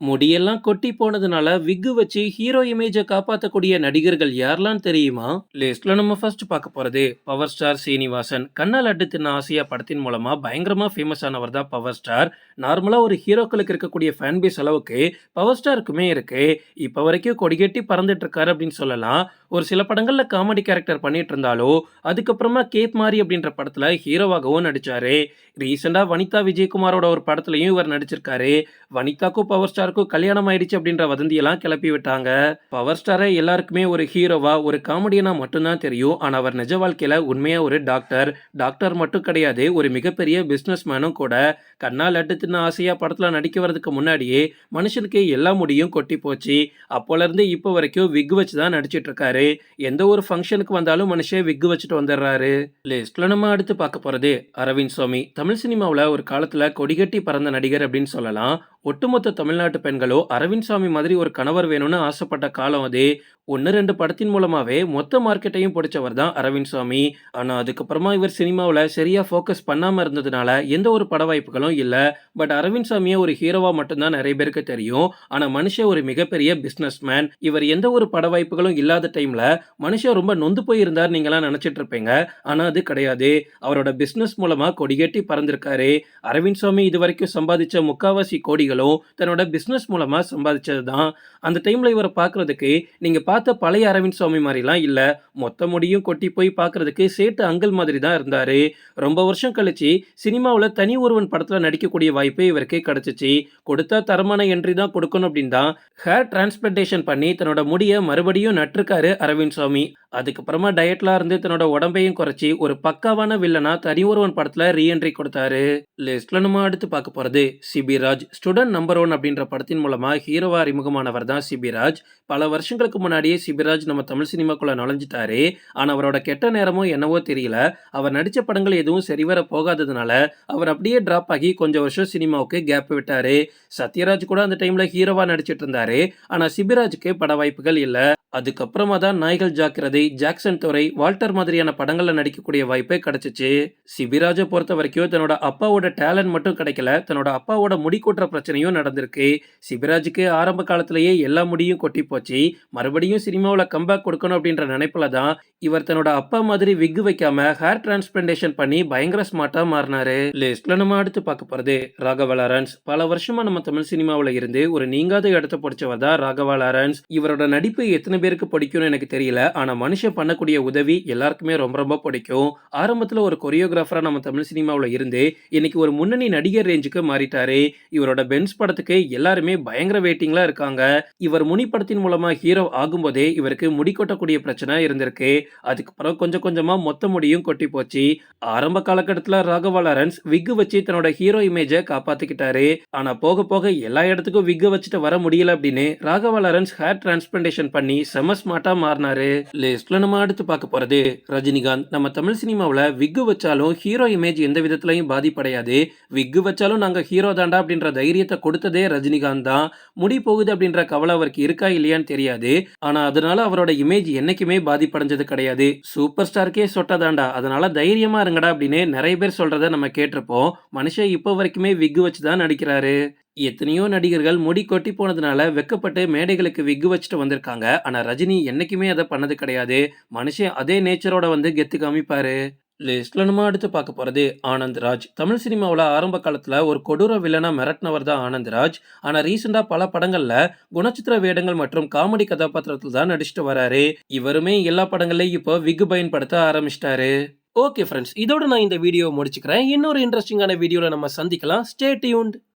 முடியெல்லாம் கொட்டி போனதுனால விக்கு வச்சு ஹீரோ இமேஜை காப்பாற்றக்கூடிய நடிகர்கள் யாரெல்லாம் தெரியுமா? லிஸ்ட்ல நம்ம ஃபர்ஸ்ட் பார்க்க போறது பவர் ஸ்டார் சீனிவாசன். கண்ணால் அட்டு தின்ன ஆசியா படத்தின் மூலமா பயங்கரமா ஃபேமஸ் ஆனவர் தான் பவர் ஸ்டார். நார்மலா ஒரு ஹீரோக்களுக்கு இருக்கக்கூடிய ஃபேன் பேஸ் அளவுக்கு பவர் ஸ்டாருக்குமே இருக்கு. இப்போ வரைக்கும் கொடிகட்டி பறந்துட்டு இருக்காரு அப்படின்னு சொல்லலாம். ஒரு சில படங்கள்ல காமெடி கேரக்டர் பண்ணிட்டு இருந்தாலும் அதுக்கப்புறமா கேப் மாரி அப்படின்ற படத்துல ஹீரோவாகவும் நடிச்சாரு. ரீசெண்டா வனிதா விஜயகுமாரோட ஒரு படத்துலயும் இவர் நடிச்சிருக்காரு. வனிதாக்கும் பவர் ஸ்டார் ஸ்டாருக்கும் கல்யாணம் ஆயிடுச்சு அப்படின்ற வதந்தியெல்லாம் கிளப்பி விட்டாங்க. பவர் ஸ்டாரை எல்லாருக்குமே ஒரு ஹீரோவா ஒரு காமெடியனா மட்டும்தான் தெரியும். ஆனா அவர் நிஜ வாழ்க்கையில உண்மையா ஒரு டாக்டர் டாக்டர் மட்டும் கிடையாது ஒரு மிகப்பெரிய பிசினஸ் மேனும் கூட. கண்ணால் அட்டு தின்ன ஆசையா படத்துல நடிக்க வரதுக்கு முன்னாடியே மனுஷனுக்கு எல்லா முடியும் கொட்டி போச்சு. அப்போல இருந்து இப்போ வரைக்கும் விக் வச்சு தான் நடிச்சிட்டு இருக்காரு. எந்த ஒரு ஃபங்க்ஷனுக்கு வந்தாலும் மனுஷன் விக் வச்சுட்டு வந்துடுறாரு லிஸ்ட்ல நம்ம அடுத்து பார்க்க போறது அரவிந்த் சுவாமி. தமிழ் சினிமாவில் ஒரு காலத்தில் கொடிகட்டி பறந்த நடிகர் அப்படின்னு சொல்லலாம். ஒட்டுமொத்த தமிழ்நாட்டு பெண்களோ அரவிந்த் சாமி மாதிரி ஒரு கணவர் வேணும்னு ஆசைப்பட்ட காலம் அது. ஒன்று ரெண்டு படத்தின் மூலமாவே மொத்த மார்க்கெட்டையும் பிடிச்சவர் தான் அரவிந்த் சாமி. ஆனால் அதுக்கப்புறமா இவர் சினிமாவில் சரியா ஃபோக்கஸ் பண்ணாமல் இருந்ததுனால எந்த ஒரு பட வாய்ப்புகளும் இல்லை. பட் அரவிந்த் சாமியை ஒரு ஹீரோவா மட்டும்தான் நிறைய பேருக்கு தெரியும். ஆனால் மனுஷன் ஒரு மிகப்பெரிய பிஸ்னஸ் மேன் இவர் எந்த ஒரு பட வாய்ப்புகளும் இல்லாத டைம்ல மனுஷன் ரொம்ப நொந்து போயிருந்தார் நீங்களாம் நினைச்சிட்டு இருப்பீங்க. ஆனால் அது கிடையாது. அவரோட பிஸ்னஸ் மூலமா கொடிகட்டி பறந்திருக்காரு. அரவிந்த் சுவாமி இது வரைக்கும் சம்பாதிச்ச முக்காவாசி கோடிகளும் தன்னோட பிஸ்னஸ் பிஸ்னஸ் மூலமாக சம்பாதிச்சது தான் அந்த டைமில் இவரை பார்க்கறதுக்கு நீங்கள் பார்த்த பழைய அரவிந்த் சுவாமி மாதிரிலாம் இல்லை. மொத்த முடியும் கொட்டி போய் பார்க்குறதுக்கு சேட்டு அங்கிள் மாதிரி தான் இருந்தார். ரொம்ப வருஷம் கழிச்சு சினிமாவில் தனி ஒருவன் படத்தில் நடிக்கக்கூடிய வாய்ப்பு இவருக்கு கிடச்சிச்சு. கொடுத்தா தரமான என்ட்ரி தான் கொடுக்கணும் அப்படின்னு தான் ஹேர் டிரான்ஸ்பிளண்டேஷன் பண்ணி தன்னோட முடியை மறுபடியும் நட்டிருக்காரு அரவிந்த் சுவாமி. அதுக்கப்புறமா டயட்லாம் இருந்து தன்னோட உடம்பையும் குறைச்சி ஒரு பக்காவான வில்லனா தனி ஒருவன் படத்தில் ரீஎன்ட்ரி கொடுத்தாரு. லிஸ்ட்ல நம்ம அடுத்து பார்க்க போறது சிபிராஜ் ஸ்டூடெண்ட் நம்பர் ஒன் அப்படின்ற படத்தின் மூலமாக ஹீரோவா அறிமுகமானவர் தான் சிபிராஜ். பல வருஷங்களுக்கு முன்னாடியே சிபிராஜ் நம்ம தமிழ் சினிமாக்குள்ளே நுழைஞ்சிட்டாரு. ஆனால் அவரோட கெட்ட நேரமும் என்னவோ தெரியல. அவர் நடித்த படங்கள் எதுவும் சரிவர போகாததுனால அவர் அப்படியே ட்ராப் ஆகி கொஞ்சம் வருஷம் சினிமாவுக்கு கேப் விட்டாரு. சத்யராஜ் கூட அந்த டைம்ல ஹீரோவா நடிச்சிட்டு இருந்தாரு. ஆனால் சிபிராஜுக்கு பட வாய்ப்புகள் இல்லை. அதுக்கப்புறமா தான் நாய்கள் ஜாக்கிரதை ஜாக்சன் துறை வால்டர் மாதிரியான படங்களில் நடிக்கக்கூடிய வாய்ப்பே கிடைச்சிச்சு. சிபிராஜை பொறுத்த வரைக்கும் தன்னோட அப்பாவோட டேலண்ட் மட்டும் கிடைக்கல. தன்னோட அப்பாவோட முடி பிரச்சனையும் நடந்திருக்கு. சிபிராஜுக்கு ஆரம்ப காலத்திலேயே எல்லா முடியும் கொட்டி போச்சு. மறுபடியும் சினிமாவில் கம்பேக் கொடுக்கணும் அப்படின்ற நினைப்புல தான் இவர் தன்னோட அப்பா மாதிரி விக்கு வைக்காம ஹேர் டிரான்ஸ்பிளண்டேஷன் பண்ணி பயங்கர ஸ்மார்ட்டாக மாறினாரு. லிஸ்ட்ல நம்ம அடுத்து பார்க்க போறது ராகவ லாரன்ஸ். பல வருஷமா நம்ம தமிழ் சினிமாவில் இருந்து ஒரு நீங்காத இடத்த பிடிச்சவர் தான் ராகவ லாரன்ஸ். இவரோட நடிப்பு எத்தனை பேருக்கு பிடிக்கும்னு எனக்கு தெரியல. ஆனால் மனுஷன் பண்ணக்கூடிய உதவி எல்லாருக்குமே ரொம்ப ரொம்ப பிடிக்கும். ஆரம்பத்தில் ஒரு கொரியோகிராஃபராக நம்ம தமிழ் சினிமாவில் இருந்து இன்னைக்கு ஒரு முன்னணி நடிகர் ரேஞ்சுக்கு மாறிட்டாரு. இவரோட பென்ஸ் படத்துக்கு எல்லாருமே பயங்கர வெயிட்டிங்லாம் இருக்காங்க. இவர் முனி படத்தின் மூலமா ஹீரோ ஆகும்போதே இவருக்கு முடி கொட்டக்கூடிய பிரச்சனை இருந்திருக்கு. அதுக்கப்புறம் கொஞ்சம் கொஞ்சமா மொத்த முடியும் கொட்டி போச்சு. ஆரம்ப காலகட்டத்தில் ராகவா லாரன்ஸ் விக்கு வச்சு தன்னோட ஹீரோ இமேஜை காப்பாத்திக்கிட்டாரு. ஆனா போக போக எல்லா இடத்துக்கும் விக்கு வச்சுட்டு வர முடியல அப்படின்னு ராகவா லாரன்ஸ் ஹேர் டிரான்ஸ்பிளண்டேஷன் பண்ணி செம ஸ்மார்ட்டா மாறினாரு. லிஸ்ட்ல நம்ம அடுத்து பார்க்க போறது ரஜினிகாந்த். நம்ம தமிழ் சினிமாவில் விக்கு வச்சாலும் ஹீரோ இமேஜ் எந்த விதத்துலையும் பாதிப்படையாது. விக்கு வச்சாலும் நாங்க ஹீரோ தாண்டா அப்படின்ற தைரியத்தை கொடுத்ததே ரஜினிகாந்த் தான் முடி போகுது அப்படின்ற கவலை அவருக்கு இருக்கா இல்லையான்னு தெரியாது. ஆனா அதனால அவரோட இமேஜ் என்னைக்குமே பாதிப்படைஞ்சது கிடையாது. சூப்பர் ஸ்டாருக்கே சொட்டதாண்டா அதனால தைரியமா இருங்கடா அப்படின்னு நிறைய பேர் சொல்றத நம்ம கேட்டிருப்போம். மனுஷன் இப்போ வரைக்குமே விக்கு வச்சு தான் நடிக்கிறாரு. எத்தனையோ நடிகர்கள் முடி கொட்டி போனதுனால வெக்கப்பட்டு மேடைகளுக்கு விக்கு வச்சுட்டு வந்திருக்காங்க. ஆனால் ரஜினி என்னைக்குமே அதை பண்ணது கிடையாது. மனுஷன் அதே நேச்சரோட வந்து கெத்து காமிப்பாரு. லிஸ்ட்ல நம்ம அடுத்து பார்க்க போகிறது ஆனந்த் ராஜ். தமிழ் சினிமாவில் ஆரம்ப காலத்தில் ஒரு கொடூர வில்லனாக மிரட்டினவர் தான் ஆனந்த் ராஜ். ரீசெண்டாக பல படங்களில் குணச்சித்திர வேடங்கள் மற்றும் காமெடி கதாபாத்திரத்தில் தான் நடிச்சிட்டு வராரு. இவருமே எல்லா படங்களையும் இப்போ விகு பயன்படுத்த ஆரம்பிச்சிட்டாரு. ஓகே ஃப்ரெண்ட்ஸ் இதோட நான் இந்த வீடியோ முடிச்சுக்கிறேன். இன்னொரு இன்ட்ரெஸ்டிங்கான வீடியோவில் நம்ம சந்திக்கலாம். Stay tuned